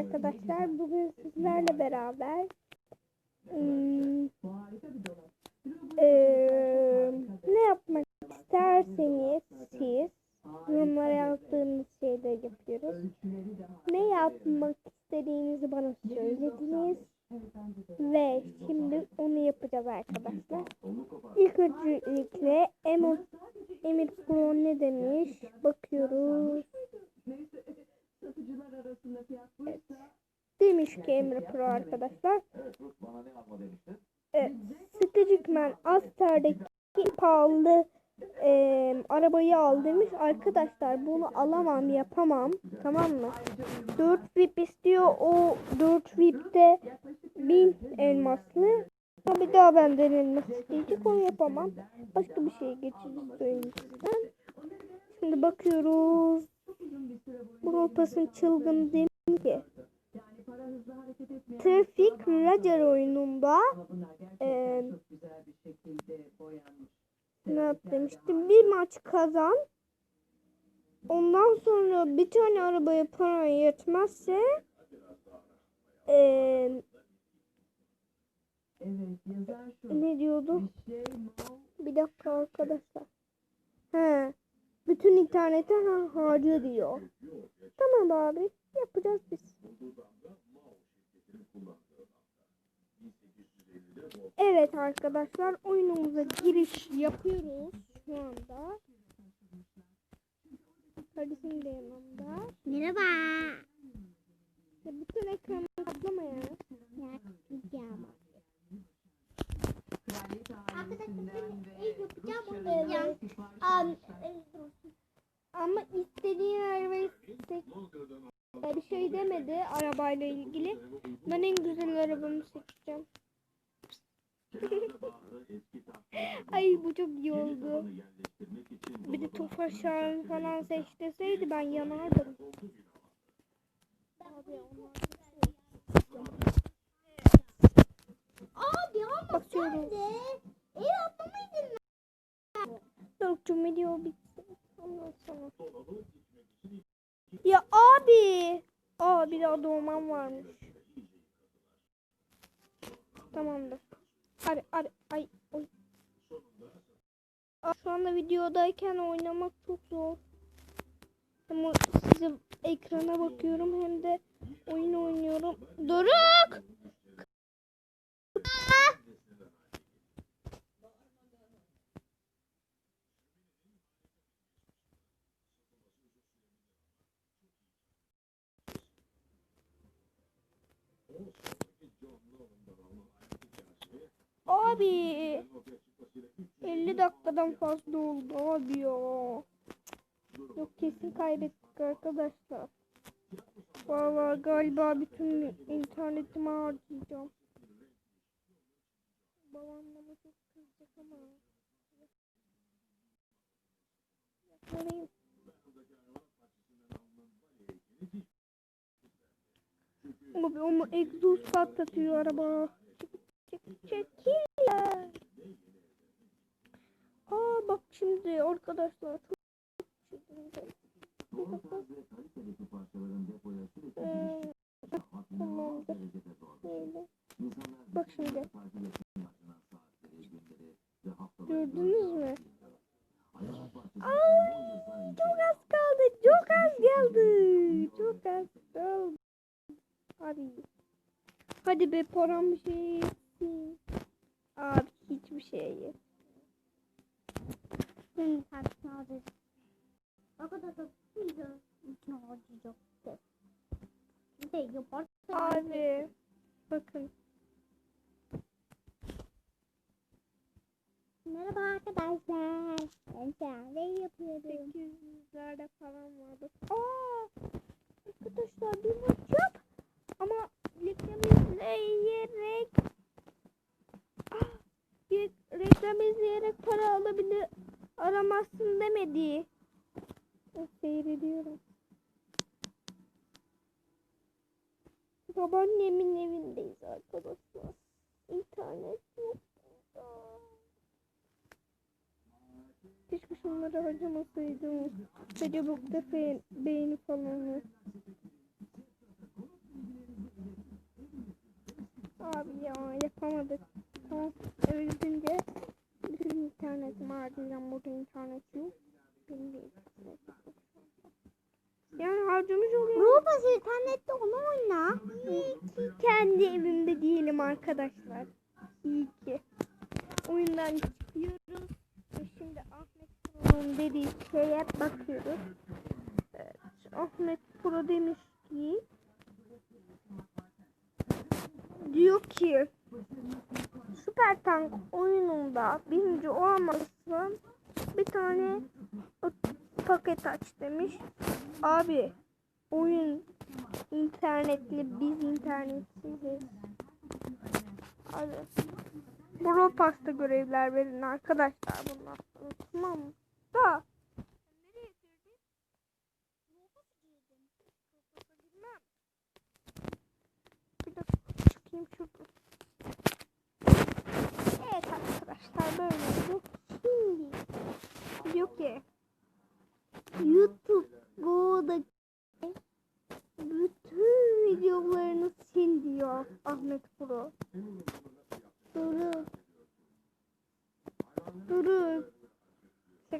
arkadaşlar. Bugün sizlerle beraber hmm, eee, ne yapmak isterseniz siz yorumlara yazdığınız şeyleri yapıyoruz. Ne yapmak istediğinizi bana söylediniz. Ve şimdi onu yapacağız arkadaşlar. İlk öncelikle Emir, Emir Pro ne demiş? Bakıyoruz. Evet. Demiş ki Emre Pro arkadaşlar. Evet. Stagicman Aster'deki pahalı e, arabayı al demiş. Arkadaşlar bunu alamam yapamam. Tamam mı? 4 VIP istiyor. O 4 VIP'te 1000 elmaslı. Bir daha benden elmas isteyecek. Onu yapamam. Başka bir şeye geçeceğiz. Şimdi bakıyoruz. Bropas'ın çılgın demiş ki. Trafik Racer oyununda e, ne demiştim? Bir maç kazan. Ondan sonra bir tane arabaya para yetmezse e, ne diyordu? Bir dakika arkadaşlar. He. Bütün internete ha- harcı diyor. Tamam abi. Yapacağız biz. Evet arkadaşlar oyunumuza giriş yapıyoruz şu anda. Kardeşim de yanımda. Merhaba. Ya bütün ekranı kaplama ya. Ya. Am, Ama istediğin arabayı seç. Bir şey demedi arabayla ilgili. Ben en güzel arabamı seçeceğim. Ay bu çok iyi oldu. Bir de Tofaş Şahin falan seç deseydi ben yanardım. Abi ama Bakıyoruz. sen de ev yapmamaydın mı? Doruk'cum video bitsin. Ondan sonra. Ya abi. Aa bir daha doğmam varmış. Tamamdır. Hadi hadi ay oy. Şu anda videodayken oynamak çok zor. Ama size ekrana bakıyorum hem de oyun oynuyorum. Doruk! Abi 50 dakikadan fazla oldu abi ya. Yok kesin kaybettik arkadaşlar. Vallahi galiba bütün internetimi harcayacağım. Babam bana çok kızacak ama. Yapmalıyım. Abi ama egzoz patlatıyor araba. Çek, çek, çekil ya. Aa bak şimdi arkadaşlar. Bak şimdi. Gördünüz mü? Aa, çok az kaldı. Çok az geldi. Çok az kaldı. Hadi. Hadi be param şey hiçbir şey yok. Senin taksini alacağız. Arkadaşlar bize için harcayacaktı. Bir de yaparsa Abi. Bakın. Merhaba arkadaşlar. Ben kahve yapıyorum. 800'lerde falan vardı. Aa! Arkadaşlar bir maç yap. Ama reklam izleyerek bir reklam izleyerek para alabilir aramazsın demedi. Ben seyrediyorum. Babaannemin evindeyiz arkadaşlar. İnternet yok. Keşke şunları harcamasaydım. Facebook'ta fe- beğeni falan var. Abi ya yapamadık. Tamam eve gidince bütün. Burada internet. Benim de internet yok. Yani harcamış oluyorum. Roblox internette onu oyna. İyi ki kendi evimde değilim arkadaşlar. İyi ki. Oyundan çıkıyoruz. Ve şimdi Ahmet Pro'nun dediği şeye bakıyoruz. Evet, Ahmet Pro demiş ki diyor ki Süper Tank oyununda birinci olamazsın bir tane paket aç demiş. Abi oyun internetli biz internetsiziz. Hadi. Brawl Pass'ta görevler verin arkadaşlar sonra tamam? Da. Bir dakika çıkayım şuradan. Evet arkadaşlar böyle oldu. Şimdi diyor ki YouTube Go'da bütün videolarını sil diyor Ahmet Pro. Durun. Durun.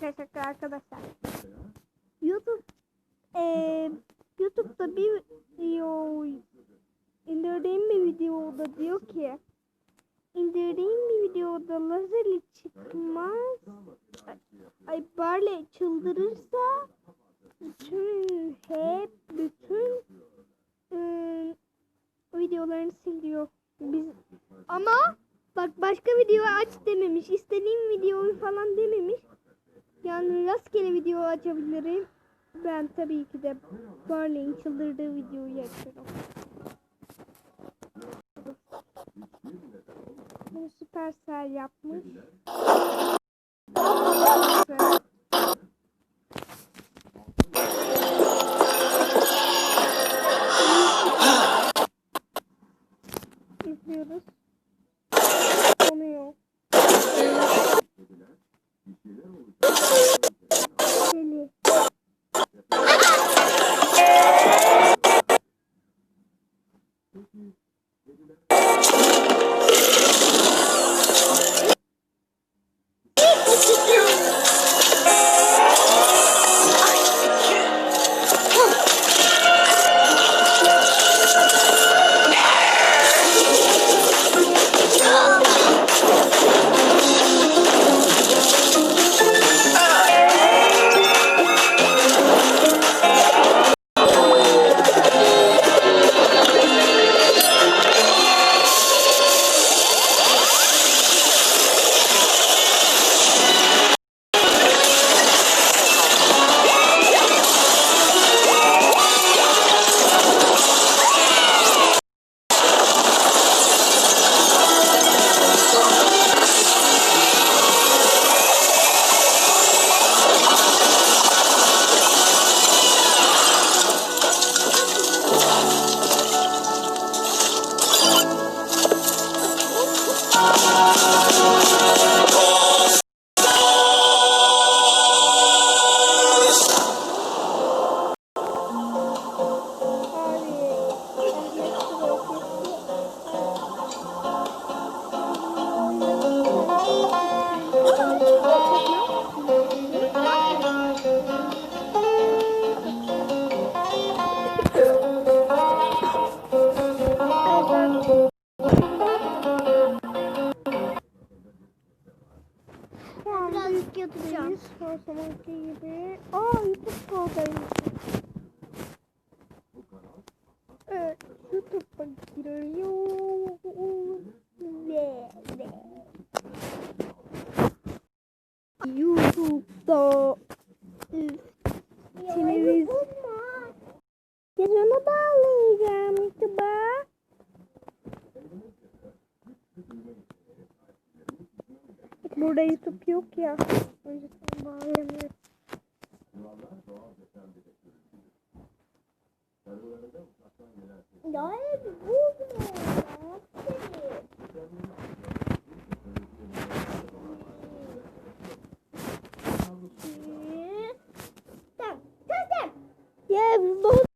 Şaka şaka arkadaşlar. YouTube eee YouTube'da bir video indirdiğim bir videoda diyor ki indirdiğim bir videoda lazerli çıkmaz ay Barley çıldırırsa bütün hep bütün ıı, videolarını siliyor. Biz ama bak başka video aç dememiş. İstediğim videoyu falan dememiş. Yani rastgele video açabilirim. Ben tabii ki de Barley'in çıldırdığı videoyu açıyorum. Bunu Supercell yapmış. Yatacağım. her zamanki gibi. Aa YouTube programı. Evet YouTube'a giriyoruz. Ve ve. YouTube'da üf, televizyon. Televizyona bağlayacağım YouTube'a. Burada YouTube yok ya. O yüzden bağlayamıyorum. Ya hep bozma. Tamam, tamam, tamam. Ya bu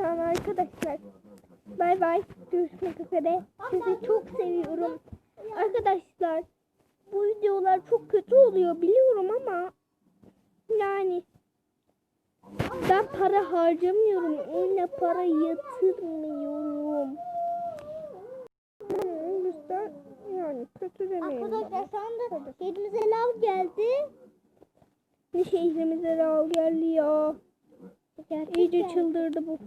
Yani arkadaşlar. Bay bay. Görüşmek üzere. Sizi çok seviyorum. Arkadaşlar bu videolar çok kötü oluyor biliyorum ama yani ben para harcamıyorum. Oyuna para yatırmıyorum. O yüzden yani kötü demeyelim. Arkadaşlar şu anda şehrimize lav geldi. Ne şehrimize al geldi ya. İyice çıldırdı bu.